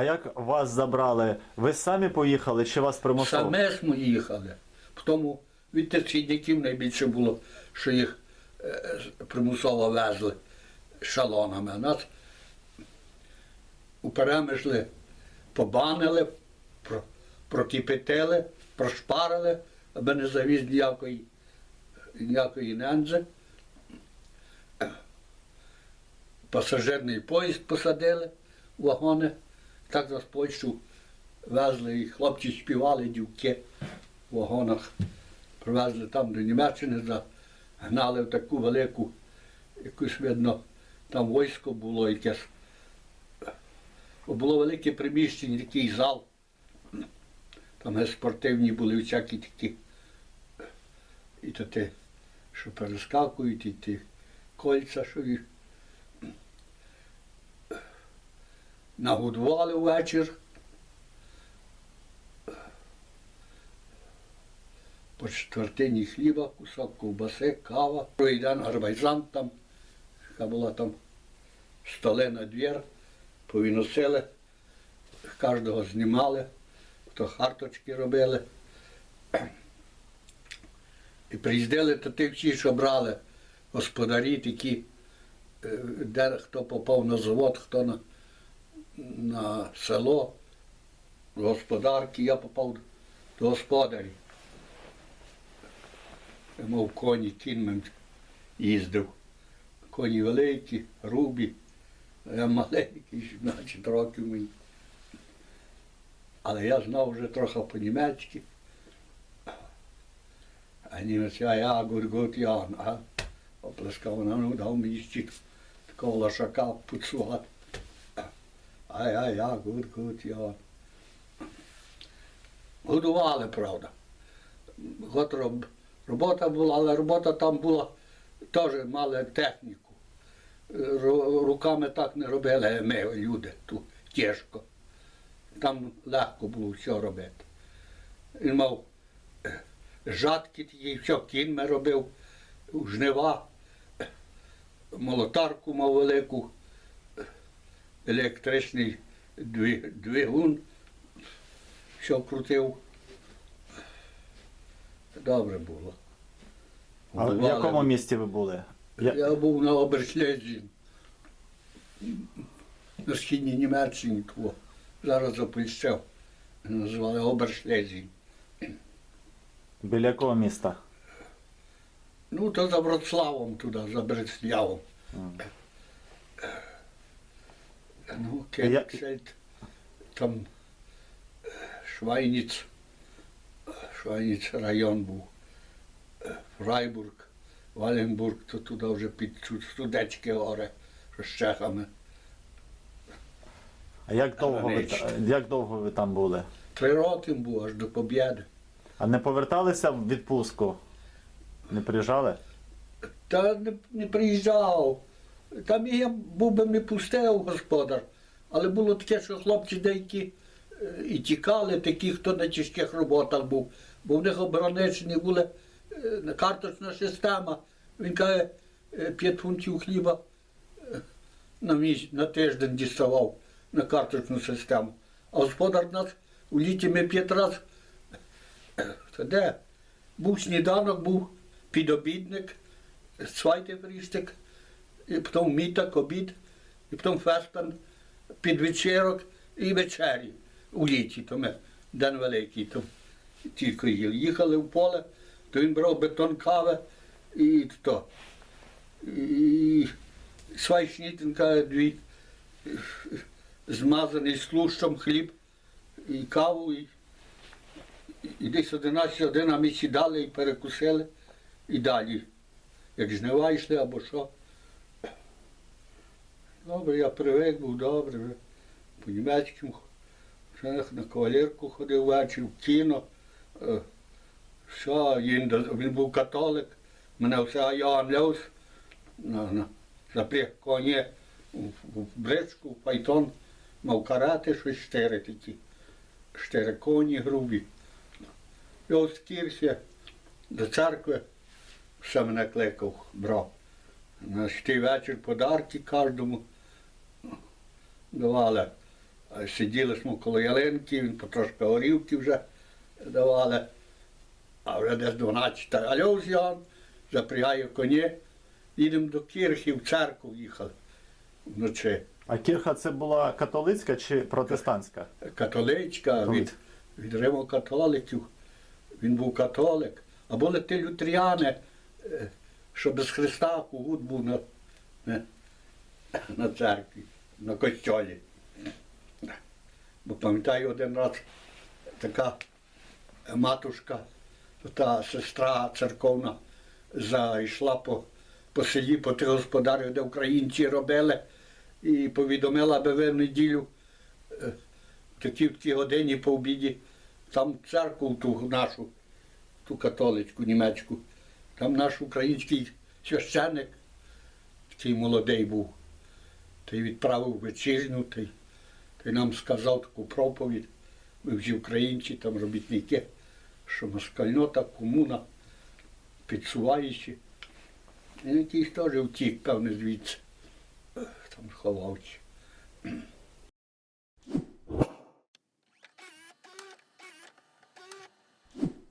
А як вас забрали? Ви самі поїхали чи вас примусово? Саме ж ми їхали. Тому від східників найбільше було, що їх е, примусово везли шалонами. Нас уперемишли, побанили, про- прокипятили, прошпарили, аби не завіз ніякої, ніякої нензи. Пасажирний поїзд посадили вагони. Так в Польщу везли, і хлопці співали дівки в вагонах. Привезли там до Німеччини, загнали в таку велику, якусь видно, там військо було якесь. Було велике приміщення, такий зал. Там спортивні були всякі такі. І то те, що перескакують, і ті кольця, що їх. Нагодували ввечір. По четвертині хліба, кусок ковбаси, кава. Другий день гарбайзан там, яка була там столи на двір, повіносили, кожного знімали, то харточки робили. І приїздили то ті всі, що брали господарі такі, е, де хто попав на завод, хто на, на село, господарки, я попав до господарів. Я мав коні кіньмем їздив. Коні великі, грубі, а я маленький, 17 років мені. Але я знав вже трохи по-німецьки. А німець, а я гуд ян, а оплескав ну дав мені ще такого лошака пуцувати. А я, я гуд гуд ян. Годували, правда. Роб, робота була, але робота там була теж мали техніку. Ру- Руками так не робили ми, люди, тут тяжко. Там легко було все робити. Він мав жатки такі, все кіньми робив, жнива, молотарку мав велику, електричний двигун, все крутив. Добре було. А в Бували. якому місті ви були? Я... Я був на Обершлезі, на східній Німеччині, того. зараз запольщав. Називали Обершлезі. Біля якого міста? Ну, то за Вроцлавом туди, за Бреславом. Ну, Кельт, там е, Швайніц, Швайніц район був, Фрайбург, Валенбург, то туди вже під Студецьке горе, з чехами. А як довго, ви, та- як довго ви там були? Три роки був аж до Побєди. А не поверталися в відпустку? Не приїжджали? Та не, не приїжджав. Там і я був би не пустив господар. Але було таке, що хлопці деякі е, і тікали, такі, хто на тяжких роботах був. Бо в них обороничні були е, карточна система. Він каже, е, 5 фунтів хліба на, місяць, на тиждень діставав на карточну систему. А господар нас у літі ми п'ять разів. Де? Був сніданок, був підобідник, свайтефрістик, і потім мітак, обід, і потім фестан, підвечерок і вечері у літі. То ми день великий, то тільки їли. Їхали в поле, то він брав бетон кави і то. І свайшнітинка дві змазаний з лущом хліб і каву. І, і десь 11 годин ми сідали і перекусили і далі. Як жнива йшли або що. Добре, я привик був добре. По німецьким на кавалерку ходив ввечері, в кіно. Е, Все, він, був католик, мене все Йоанн Леус запряг коні в, бричку, в файтон, мав карати щось чотири такі. Чотири коні грубі. Я з Кірсі до церкви все мене кликав, брав. На той вечір подарки кожному давали А Сиділи ми коло ялинки, він потрошки горівки вже давали. А вже десь 12 альо Ян, запрягає коні, їдемо до Кірхи, в церкву їхали вночі. А кірха це була католицька чи протестантська? Католичка від, Католицька. від римокатоликів. Він був католик. А були ті лютряни, е, що без Христа кугут був на, на, на церкві, на костьолі. Бо пам'ятаю один раз така матушка, та сестра церковна, зайшла по, по селі, по тих господарів, де українці робили, і повідомила, аби ви в неділю е, такі в тій годині по обіді, там церкву ту нашу, ту католицьку, німецьку, там наш український священник, такий молодий був, той відправив вечірню, ти, ти нам сказав таку проповідь. Ми всі українці, там робітники, що москальнота, комуна, підсуваючи. І якийсь теж втік, певне, звідси. Там сховався.